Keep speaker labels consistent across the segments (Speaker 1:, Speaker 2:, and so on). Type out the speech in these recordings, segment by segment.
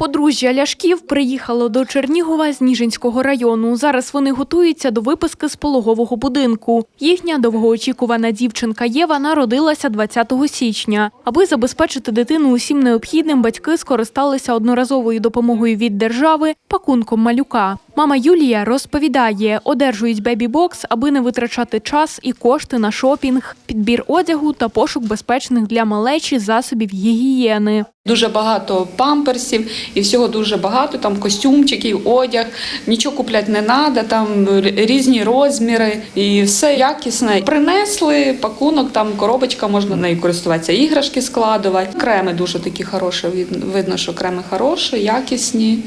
Speaker 1: Подружжя Ляшків приїхало до Чернігова з Ніжинського району. Зараз вони готуються до виписки з пологового будинку. Їхня довгоочікувана дівчинка Єва народилася 20 січня. Аби забезпечити дитину усім необхідним, батьки скористалися одноразовою допомогою від держави пакунком малюка. Мама Юлія розповідає, одержують бебі-бокс, аби не витрачати час і кошти на шопінг, підбір одягу та пошук безпечних для малечі засобів гігієни.
Speaker 2: Дуже багато памперсів і всього дуже багато, там костюмчиків, одяг, нічого купляти не треба, там різні розміри і все якісне. Принесли пакунок, там коробочка, можна нею користуватися, іграшки складувати. Креми дуже такі хороші, видно, що креми хороші, якісні.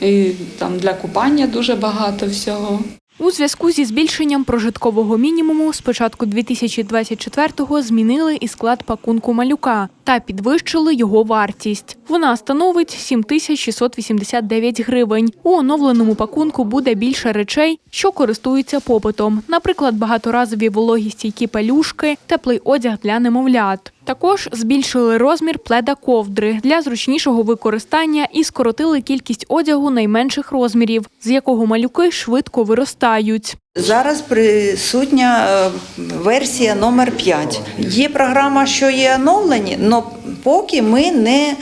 Speaker 2: І там для купання дуже багато всього.
Speaker 1: У зв'язку зі збільшенням прожиткового мінімуму з початку 2024-го змінили і склад пакунку малюка та підвищили його вартість. Вона становить 7689 гривень. У оновленому пакунку буде більше речей, що користуються попитом, наприклад, багаторазові вологістійкі пелюшки, теплий одяг для немовлят. Також збільшили розмір пледа ковдри для зручнішого використання і скоротили кількість одягу найменших розмірів, з якого малюки швидко виростають.
Speaker 3: Зараз присутня е, версія номер 5. Є програма, що є оновлені, але поки ми не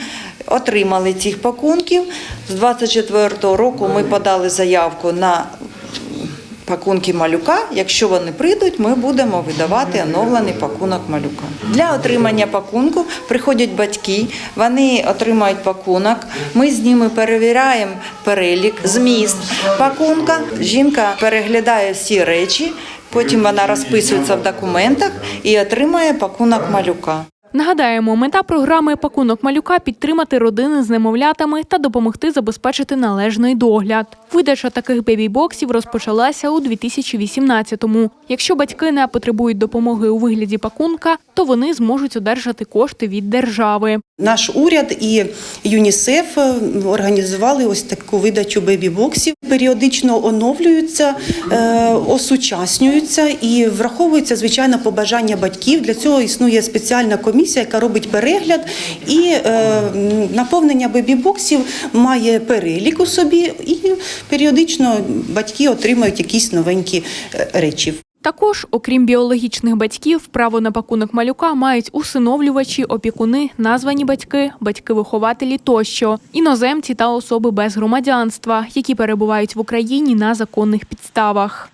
Speaker 3: отримали цих пакунків. З 24 року ми подали заявку на пакунки малюка. Якщо вони прийдуть, ми будемо видавати оновлений пакунок малюка. Для отримання пакунку приходять батьки, вони отримають пакунок. Ми з ними перевіряємо перелік, зміст пакунка. Жінка переглядає всі речі, потім вона розписується в документах і отримує пакунок малюка.
Speaker 1: Нагадаємо, мета програми Пакунок малюка підтримати родини з немовлятами та допомогти забезпечити належний догляд. Видача таких бебі-боксів розпочалася у 2018-му. Якщо батьки не потребують допомоги у вигляді пакунка, то вони зможуть одержати кошти від держави.
Speaker 4: Наш уряд і ЮНІСЕФ е, організували ось таку видачу бебі-боксів. Періодично оновлюються, е, осучаснюються і враховуються звичайно побажання батьків. Для цього існує спеціальна комісія, яка робить перегляд і е, наповнення бебі-боксів має перелік у собі, і періодично батьки отримують якісь новенькі е, речі.
Speaker 1: Також, окрім біологічних батьків, право на пакунок малюка мають усиновлювачі, опікуни, названі батьки, батьки-вихователі тощо, іноземці та особи без громадянства, які перебувають в Україні на законних підставах.